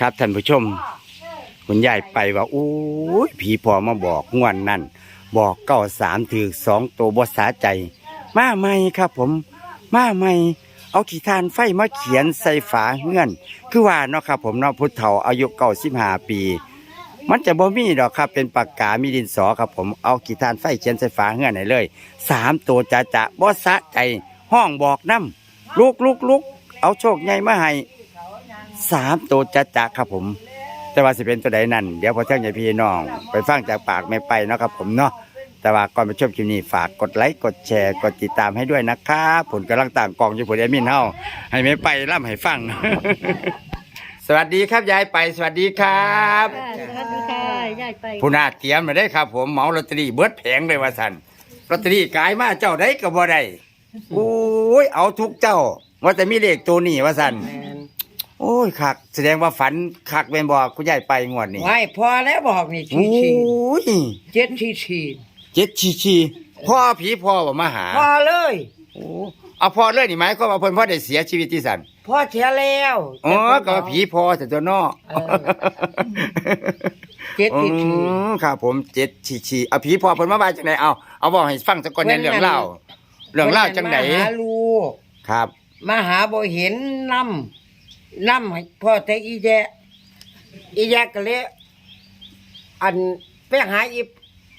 ครับท่านผู้ชม คุณยายไปว่าอู้ยผีพอมาบอกงวนนั่น บอกเก้าสามถือสองตัวบสาใจ มาใหม่ครับผม มาใหม่เอาขีทานไฟมาเขียนใส่ฝาเงื่อน คือว่าเนาะครับผมเนาะพุทธเฒ่าอายุเก้าสิบห้าปี มันจะบ่มีดอกครับเป็นปากกามีดินสอครับผมเอาขีทานไฟเขียนใส่ฝาเงื่อนไหนเลยสามตัวจะจะบสะใจห้องบอกน้ำลุกลุกลุกเอาโชคใหญ่มาให้ สามตัวจะจะครับผม แต่ว่าสิเป็นตัวใดนั่นเดี๋ยวพอเที่ยงใหญ่พี่น้อง ไปฟังจากปากไม่ไปเนาะครับผมเนาะแต่ว่าก่อนไปชมคลิปนี้ฝากกดไลค์กดแชร์กดติดตามให้ด้วยนะครับผลกำลังต่างกองอยู่ผลแอดมินเฮาให้ไม่ไปร่ำให้ฟัง สวัสดีครับยายไปสวัสดีครับค่ะสวัสดีค่ะยายไปผู้นาเตรียมมาได้ครับ ผมเหมาลอตเตอรี่เบิดแผงเลยว่าสันลอตเตอรี่กายมาเจ้าได้ก็บ่ได้โอ้ยเอาทุกเจ้า ว่าแต่มีเลขตัวนี้ว่าสัน โอ้ยคักแสดงว่าฝันคักเป็นบอกคุณยายไปงวดนี้ไว้พอแล้วบอกนี่โอ้ชีชียเจ็ดชีชีเจ็ดชีชีพ่อผีพ่อบ่มาหาพอเลยโอ้เอาพ่อเลยนี่ไหมก็มาเพิ่นพ่อได้เสียชีวิตที่สันพอเสียแล้วอ๋อก็ว่าผีพ่อแต่ตัวนอกเออเจ็ดชีชี อืมครับผมเจ็ดชีชีเอาผีพ่อเพิ่นมาว่าจังไดเอาเอาบอกให้ฟังสักก่อนในเรื่องเล่าเรื่องเล่าจังไดมาหาลูกครับ มาหาบ่เห็นน้ำ น้ำให้พ่อแต่อีแยะอีแยะก็เลยอันไปหาอี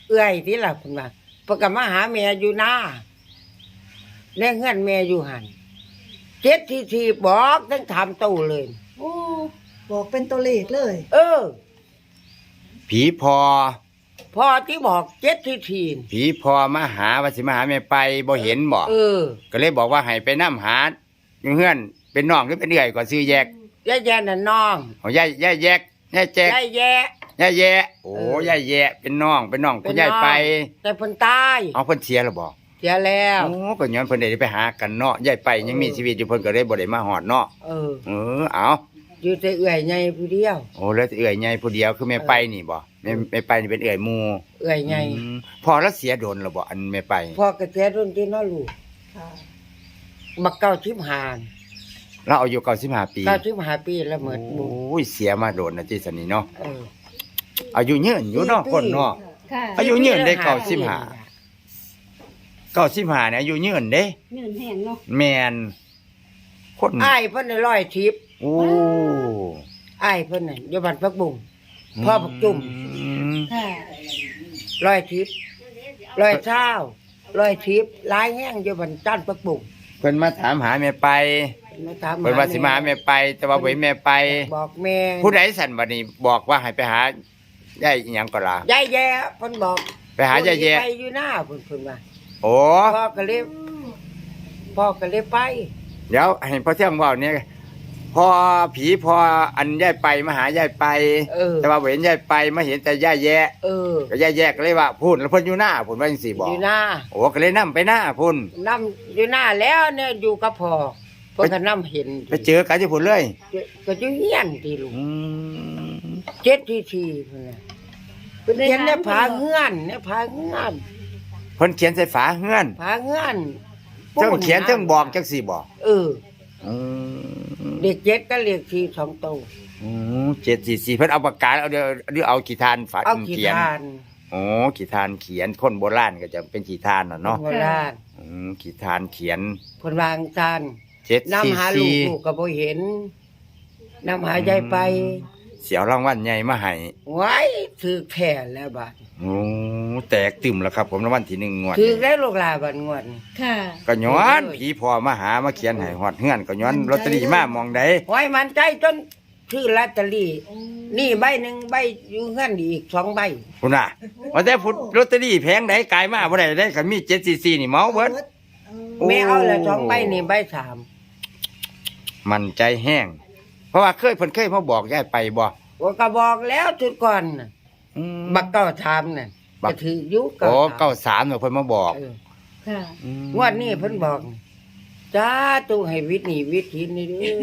เอื้อยที่ล่ะคุณว่าเพิ่นก็มาหาแม่อยู่หน้าในเฮือนแม่อยู่หันเจ็ดทีทีบอกทั้งถามตู้เลย โอ้บอกเป็นตัวเลขเลย เออ ผีพอ พ่อที่บอกเจ็ดทีทีผีพอมาหาว่าสิมาหาแม่ไปบ่เห็นบ่เออ ก็เลยบอกว่าให้ไปนํหา อยู่เฮือน เป็นน้องหรือเป็นเอื้อยก็ซื้อแยกยายแย่น่ะน้องเอายายยายแยกยายแจกยายแย่ ยายแยะโอ้เออ ยายแยะเป็นน้องเป็นน้องเป็คุนณยายน้องไป แต่เพิ่นตายเอาเพิ่นเสียแล้วบ่เสียแล้ว โอ้ก็ย้อนเพิ่นได้ไปหากันเนาะยายไปยังมีชีวิตอยู่เพิ่นก็เลยบ่ได้มาฮอดเนาะเออ เออเอาอยู่แต่เอื่อยใหญ่ผู้เดียว โอ้แล้วเอื้อยใหญ่ผู้เดียวคือแม่ไปนี่บ่แม่แม่ไปนี่เป็นเอื้อยหมู่เอื่อยใหญ่อืมพอแล้วเสียโดนแล้วบ่อันแม่ไปพ่อกระเสียรุ่นที่น้อลูกค่ะ บักเก้าชิบหานเราอายุ95ปีเก้าชิบหาปีแล้วเหมือนบุโอ้ยเสียมาโดนนะจิสนี่เนาะเออ อายุยืนอยู่เนาะคนเนาะ ค่ะอายุยืนได้ปีละเก้าสิบห้าเก้าสิบห้าเนี่ยอายุยืนเด้ เงินแห้งเนาะแมนคนอ้ายเพิ่นน่ะร้อยทิพย์โอ้อ้ายเพิ่นน่ะอยู่บ้านพักบุง พ่อบักจุ่ม มค่ะร้อยทิพย์ร้อยเช้าร้อยทิพย์หลายแห้งอยู่บ้านจ้านพักบุง เพิ่นมาถามหาแม่ไปมาถามเพิ่นว่าสิมาหาแม่ไป แต่ว่าบ่เห็นแม่ไป บอกแม่ผู้ใดสั่นบัดนี้บอกว่าให้ไปหาได้อีหยังก็ล่ะยายแย่เพิ่นบอกไปหายายแย่ไปอยู่หน้าเพิ่นเพิ่นว่าโอ้พ่อก็เลยพ่อก็เลยไป เดี๋ยวให้พ่อเที่ยงเว้าเนี่ย พอผีพออันยายไปมาหายายไป เออ แต่ว่าบ่เห็นยายไปมาเห็นแต่ยายแย่เออก็ยายแยกก็เลยว่าพูดแล้วเพิ่นอยู่หน้าพูดว่าจังซี่บอกอยู่หน้าโอ้ก็เลยนํไปหน้าพุ่นนํอยู่หน้าแล้วเนี่ยอยู่กับพ่อเพิ่นก็นํเห็นไปเจอกันที่พุ่นเลยก็อยู่เฮียนที่ลูกอืมเจ็ดทีทีเพิ่นน่ะเพิ่นเห็นในผาเฮือนในผาเฮือนเพิ่นเขียนใส่ฝาเฮือนผาเฮือนเทิงเขียนเทิงบอกจังซี่บอกเออ อืมเด็กเจ็ดก็เรียกทีสองโตวอืมเจ็ดสี่สี่เพิ่นเอาปากกาเอาเดี๋ยวหรือเอาขีทานฝาเอาขีเขียนทานโอ้ขีทานเขียนคนโบราณก็จะเป็นขีทานน่ะเนาะโบราณอืมขีทานเขียนเพิ่นวางจานเจ็ดนํสี่หาลูสี่กลูกก็บ่เห็นนํหายายไป เสียวรางวัลใหญ่มาให้ไว้ถือแผ่แล้วบาดโอ้แตกตึมแล้วครับ ผมรางวัลที่หนึ่งงวดถือนี้ได้ลูกหลานบัดงวดนี้ค่ะ ก็ย้อนผีพอมาหามาเขียนให้ฮอดเฮือนก็ย้อนลอตเตอรี่มามองใดไว้มันใจจนชื่อลอตเตอรี่นี่ใบหนึ่งใบอยู่เงินอีกสองใบพุ่นน่ะว่าแต่พุทลอตเตอรี่แพงไหนกายมาบ่ได้ได้คันมี744นี่เมาเบิดโอ้แม่เอาละสองใบนี่ใบสามมันใจแห้งเพ ราะว่าเคยเพิ่นเคยมาบอกยายไปบ่ว่าก็บอกแล้วทุกก่อนน่ะอืม บักเก้าถามน่ะบักจะถืออยุโอ้เก้าเก้าสามเนาะเพิ่นมาบอกเออค่ะอืมงวดนี้เพิ่นบอกจ้าตู้ให้วิทย์นี่วิทย์ทินนี่เด้อ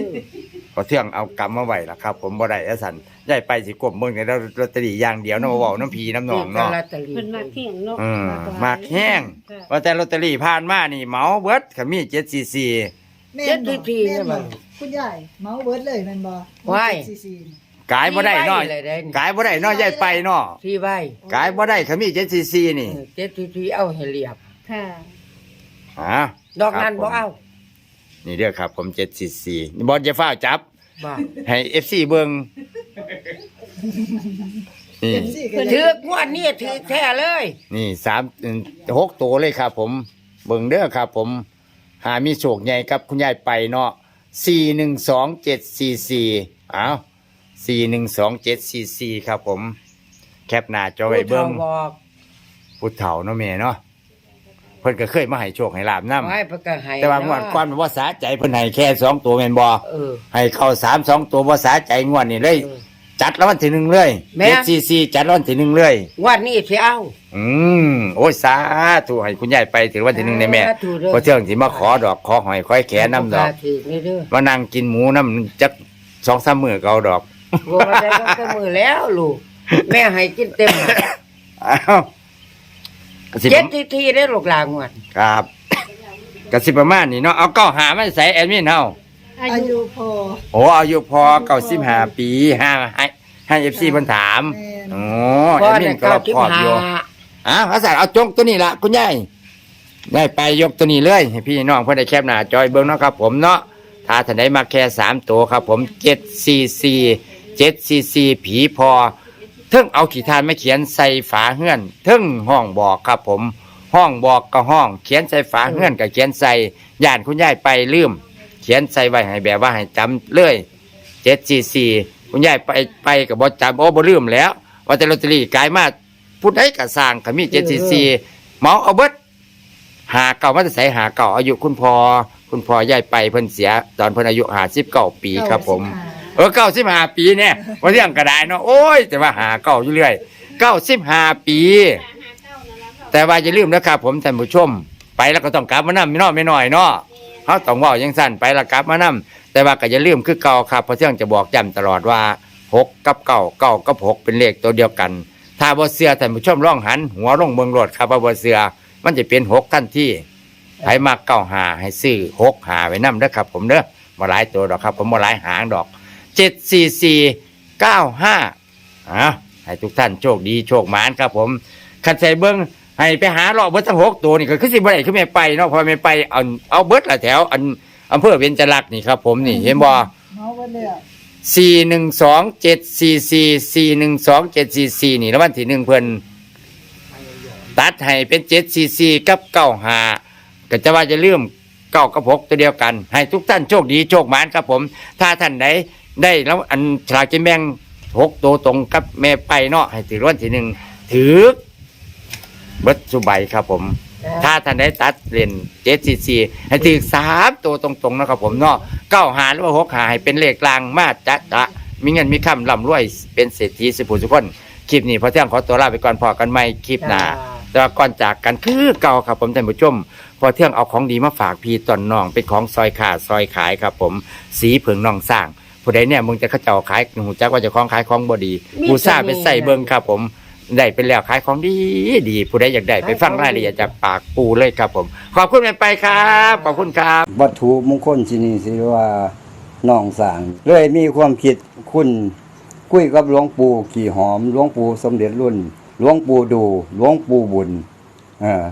ก็เที่ยงเอากำมาไว้ล่ะครับ ผมบ่ได้อะสันยายไปสิกบเบิ่งในลอตเตอรี่อย่างเดียวเนาะมาเว้าน้ำพีน้ำหนองเนาะลอตเตอรี่เพิ่นมาแห้งเนาะอืมหลมากแห้ง ค่ะว่าแต่ลอตเตอรี่ผ่านมานี่เหมาเบิดคันมี744 แม่เจ็ดนทีบ่ทีแม่เนี่ยนบ่บ่ คุณยายเมาเบิดเลยแม่นบ่ว้าย ซีซีนี่กายบ่ได้เนาะที่ว้เลยเด้นี่กายบ่ได้เนาะยายไปเนาะที่ไว้กายบ่ได้ขมีเจ็ดซีซีนี่เออเจ็ดทีทีเอาให้เรียบ ค่ะอ่าดอกนั้นบ่เอานี่เด้อครับ ผมเจ็ดซีซีบอลจะฟ้าวจับ บ่ให้เอฟซีเบิ่งนี่ถือกงวดนี้ถือแท้เลย นี่สามหกตัวเลยครับผม เบิ่งเด้อครับผม หามีโชคใหญ่กับคุณยายไปเนาะ สี่หนึ่งสองเจ็ดสี่สี่อ้าวสี่หนึ่งสองเจ็ดสี่สี่ครับผม แคปหน้าจอไว้เบิ่งผู้ฒ่าบอกพุทธเฒ่าเนาะแม่เนาะเพิ่นก็เคยมาให้โชคให้ลาบนำไว้เพิ่นก็ให้แต่ว่างวดก่อนมันว่าสาใจเพิ่นให้แค่สองตัวแม่นบ่เออให้เข้าสามสองตัวว่าสาใจงวดนี่เลย เออ จัดแล้ววันที่หนึ่งเลยแม่ เจ็ดสี่สี่จัดแล้ววันที่หนึ่งเลยงวดนี้สิเอา อืมโอ้ยสาธุให้คุณยายไปถึงวันที่หนึ่งในแม่สาธุเด้อ เพราะเที่ยงที่มาขอดอกขอหอยคอยแขนน้ำดอก ถือนี่เด้อมานั่งกินหมูน้ำจักสองสามมื้อก็เอาดอกบ่ว่าได้ก็แต่มือแล้วลูกแม่ให้กินเต็มอ้าวกสิเจ็ดทีทีได้ลูกหลางวดครับกสิประมาณนี้เนาะเอาเก็หามาใส่แอดมินเฮาอายุพอ โอ้อายุพอเก้าสิบห้าปีห้าให้ ให้เอฟซีเพิ่นถามแม่นโอ้พ่แออดมิได้นก็เก้ารอบสิบครอบห้าอยู่อะอาสาเอาจงตัวนี้ละคุณยายได้ไปยกตัวนี้เลยให้พี่น้องเพื่อนได้แคบหน้าจอยเบิ้งเนาะครับผมเนาะถ้าท่านได้มาแค่สามตัวครับ ผมเจ็ดสี่สี่เจ็ดสี่สี่ผีพอเทิงเอาขีทานมาเขียนใส่ฝาเฮือนเทิงห้องบอกครับผม ห้องบอกก็ห้อง เขียนใส่ฝาเฮือนก็เขียนใส่ย่านคุณยายไปลืม เขียนใส่ไว้ให้แบบว่าให้จำเลยเจ็ดสี่สี่ คุณยายไปไปกับบอจำโอ้บ่ลืมแล้ว ว่าแต่ลอตเตอรี่กลายมาพูดได้กระสร้างขมีเจ็ดสี่สี่เมาเอาเบิดหาเก่ามาจะใส่หาเก่าอายุคุณพ่อคุณพ่อยายไปเพิ่นเสีย ตอนเพิ่นอายุหาสิบเก้าปีครับผม เออเก้าสิบห้าปีเนี่ยว่าเรื่องกระไดเนาะโอ้ย แต่ว่าหาเก่าอยู่เรื่อยเก้าสิบห้าปี แต่ว่าอย่าลืมนะครับผมท่านผู้ชม ไปแล้วก็ต้องกลับมานำไม่น้อยไม่น้อยเนาะเขาต้องเว่ายังสั้นไปแล้วกลับมานำ แต่ว่าก็อย่าลืมคือเก่าครับเพราะเที่ยงจะบอกย้ำตลอดว่าหกกับเก้าเก้ากับหกเป็นเลขตัวเดียวกัน ถ้าบ่เสือท่านผู้ชมร่องหัน หัวลงเมืองโลดครับว่าบ่เสือมันจะเป็นหกทันที่ไผมาเก้าหาให้ซื้อหกหาไว้นำเด้อครับ ผมเด้อบ่หลายตัวดอกครับ ผมบ่หลายหางดอกเจ็ดสี่สี่เก้าห้าอะให้ทุกท่านโชคดีโชคหมานครับ ผมขันใส่เบิ้งให้ไปหาเลาะเบิดทั้งหกตัวนี่ก็คือสิบ่ได้คือไม่ไปเนาะพอไม่ไปเอาเอาเบิดละแถวอัน อำเภอเบญจรักษ์นี่ครับ ผมนี่เห็นบ่เมาวันเนี่ยสี่หนึ่งสองเจ็ดสี่สี่สี่หนึ่งสองเจ็ดสี่สี่นี่แล้ววันที่หนึ่งเพิ่นตัดให้เป็นเจ็ดสี่สี่กับเก้าหาก็จะว่าจะลืมเก้ากับหกตัวเดียวกัน ให้ทุกท่านโชคดีโชคหมานครับผม ถ้าท่านใดได้แล้วอันฉลากกินแบ่งหกตัวตรงกับแม่ไปเนาะให้ถือวันที่หนึ่งถือเบิดสุใบครับผม ถ้าท่านได้ตัดเลนเจ็ดสี่สี่ให้ถือสามตัวตรงๆนะครับผมเนาะเก้าหาหรือว่าหกหาให้เป็นเลขกลางมาจะจะมีเงินมีคำร่ำรวยเป็นเศรษฐีสิบุสุคนคลิปนี้พอเที่ยงขอตัวลาไปก่อนพอกันใหม่คลิปหน้าแต่ว่าก่อนจากกันคือเก่าครับผมท่านผู้ชม พอเที่ยงเอาของดีมาฝากพี่ตอนน้องเป็นของซอยขาซอยขายครับผมสีเผิงน้องสร้างผู้ใดเนี่ยมึงจะเข้าเจ้าขายหูจักว่าเจะของขายของบดีบูซ่าเป็นใส่เบิงครับผม ได้เป็นแล้วขายของดีดีผู้ใดอยากได้ไปฟังรายละเอียดจากปากปูเลยครับผม ขอบคุณแม่ไปครับขอบคุณครับ วัตถุมงคลที่นี่สิว่าน้องสร้างเลยมีความคิดคุณคุยกับหลวงปู่ขี่หอมหลวงปู่สมเด็จรุ่นหลวงปู่ดูหลวงปู่บุญเออ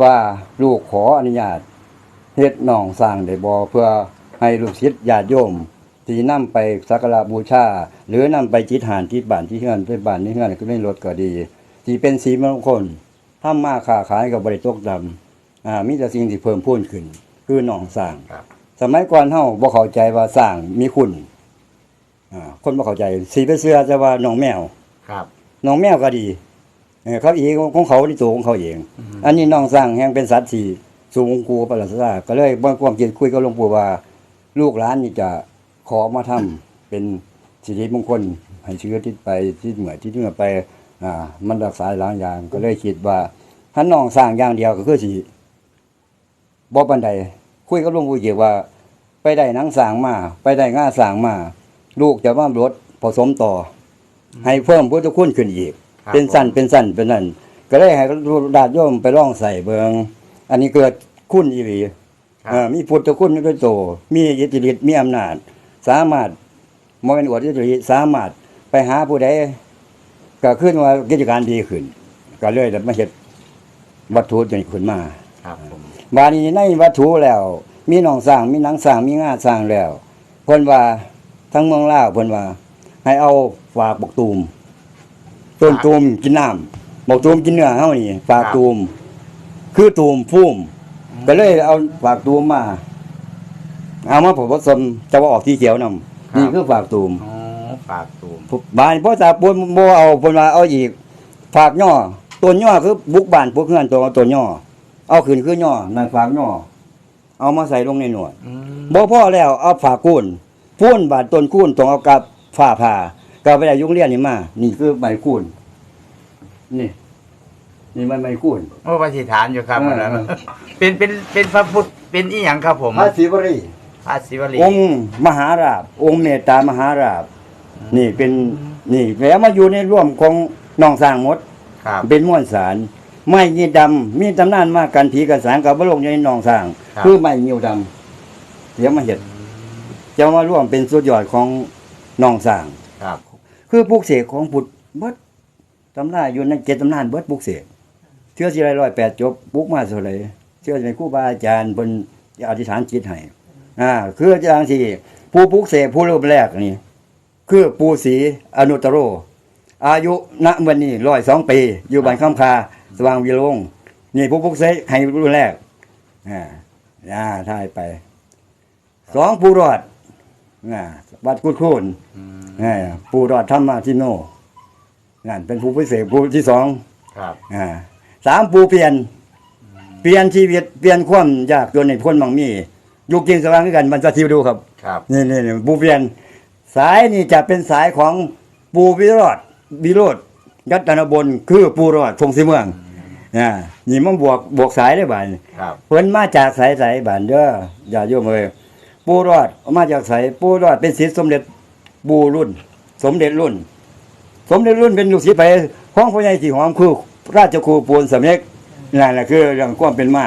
ว่าลูกขออนุญาตเฮ็ดน้องสร้างได้บ่เพื่อให้ลูกศิษย์ญาติโยม ที่นำไปสักการะบูชา หรือนำไปจิตหานที่บ้านที่เฮือนไปบ้านที่เฮือนก็ไม่ลดก็ดีที่เป็นสีมงคลทำมาค้าขายกับบริตกดำอ่ามีแต่สิ่งที่เพิ่มพูนขึ้น คือหนองสร้างครับสมัยก่อนเฮาบ่เข้าใจว่าสร้างมีคุณอ่าคนบ่เข้าใจสีไปเสื้อจะว่าหนองแมวครับหนองแมวก็ดีเออเขาเองของเขาที่ตัวของเขาเอง อันนี้น้องสร้างแห่งเป็นสัตว์ที่สูงกูประหลาดซาก็เลยบ่ความคิดคุยกับหลวงปู่ว่า ลูกหลานนี่จะ ขอมาทำเป็นสิริมงคลให้เชื้อที่ไปที่เหมือนที่เหมือไปอ่ามันรักษาหลายอย่าง ก็เลยคิดว่าถ้าน้องสร้างอย่างเดียวก็คือสิบ่ปานใดคุยกับหลวงปู่เกี่ยวว่า ไปได้หนังสร้างมา ไปได้ง่าสร้างมา ลูกจะมาลดผสมต่อ ให้เพิ่มพุทธคุณขึ้นอีกครับเป็นสั้นเป็นสั้นเป็นนั่นก็เลยให้ดาดโยมไปลองใส่เบิงอันนี้เกิดคุณอีหลีครับเอ่อมีพุทธคุณด้วยโตมีอิทธิฤทธิ์มีอำนาจ สามารถบ่แม่นอวดที่สามารถไปหาผู้ใดก็ขึ้นว่ากิจการดีขึ้น ก็เลยได้มาเฮ็ดวัตถุนี้ขึ้นมาครับผมบาดนี้ในวัตถุแล้ว มีหนองสร้างมีหนังสร้างมีงาสร้างแล้วเพิ่นว่าทั้งเมืองลาวเพิ่นว่า ให้เอาฝากบกตูมต้นตูมกินน้ำบกตูมกินเนื้อเฮานี่ฝากตูม คือตูมฟุ้มก็เลยเอาฝากตูมมา เอามาผสมจะว่าออกที่เขียวนํนี่คือฝากตูมอ๋อฝากตูมบ้านพ่อตาปูนบ่เอาเพิ่นว่าเอาอีกฝากย่อต้นย่อคือบุกบ้านพวกเฮือนตัวต้นย่อ เอาขึ้นคือย่อนั่นฝากย่อ เอามาใส่ลงในหนวดอืมบ่พอแล้วเอาฝากคูนพูนบาดต้นคูนต้องเอากับฝ้าผ่าก็ไปได้ยุงเรียนนี่มา นี่คือใบคูนนี่นี่มันใบคูนโอ้ปฏิฐานอยู่ครับเอออันนั้นเป็นเป็นเป็นพระพุทธเป็นอีหยังครับผมพระศิวรี พระศิวลีองค์มหาราชองค์เมตตามหาราชนี่เป็นนี่แล้วมาอยู่ในร่วมของน้องสร้างหมด ครับ เป็นม้วนสาร ไม้ยีดำมีตำนานมากกันผีกันสารกับบลงอยู่ในหนองสร้าง ครับ คือไม้ยิวดำเดี๋ยวมาเห็ดจะมาร่วมเป็นสุดยอดของหนองสร้าง ครับ คือปลูกเสกของพุทธเบิดตำราอยู่ในเจ็ดตำนานเบิดปลูกเสกเชื่อสิไรร้อยแปดจบปลูกมาเท่าไหรเชื่อในครูบาอาจารย์เป็นอธิษฐานจิตให้ อ่าคืออาจารย์ที่ผู้ปลูกเสกผู้รูปแรกนี่ คือปูศรีอนุตตโร อายุณวันนี้ร้อยสองปี อยู่บ้านข้ามคา สว่างวิโรงนี่ผู้พุกเสกให้รุ่นแรกอ่าอ่าถ่ายไปสองปูรอดอ่าวัดกุดคูนอืมอ่าปูรอดธรรมาทิโนนั่นเป็นผู้พิเศษผู้ที่สองครับอ่าสามปูเปลี่ยน เปลี่ยนชีวิตเปลี่ยนความยากจนในพ้นบางมี อยู่กินสว่างด้วยกันมันจะทิวดูครับ ครับ นี่นี่นี่ปูเปลี่ยน สายนี่จะเป็นสายของปูวิโรธวิโรธยัตนบนคือปูรอดทงสีเมืองอ่านี่มันบวกบวกสายได้บ่านครับ เพิ่นมาจากสายสายบ้านเด้ออย่าโยมเอ้ยปูรอดมาจากสายปูรอดเป็นศิษย์สมเด็จปูรุ่น สมเด็จรุ่น สมเด็จรุ่นเป็นลูกศิษย์ไปห้องพ่อใหญ่สีหอมคือราชครูปูนสำเร็จนั่นแหละคือเรื่องความเป็นมา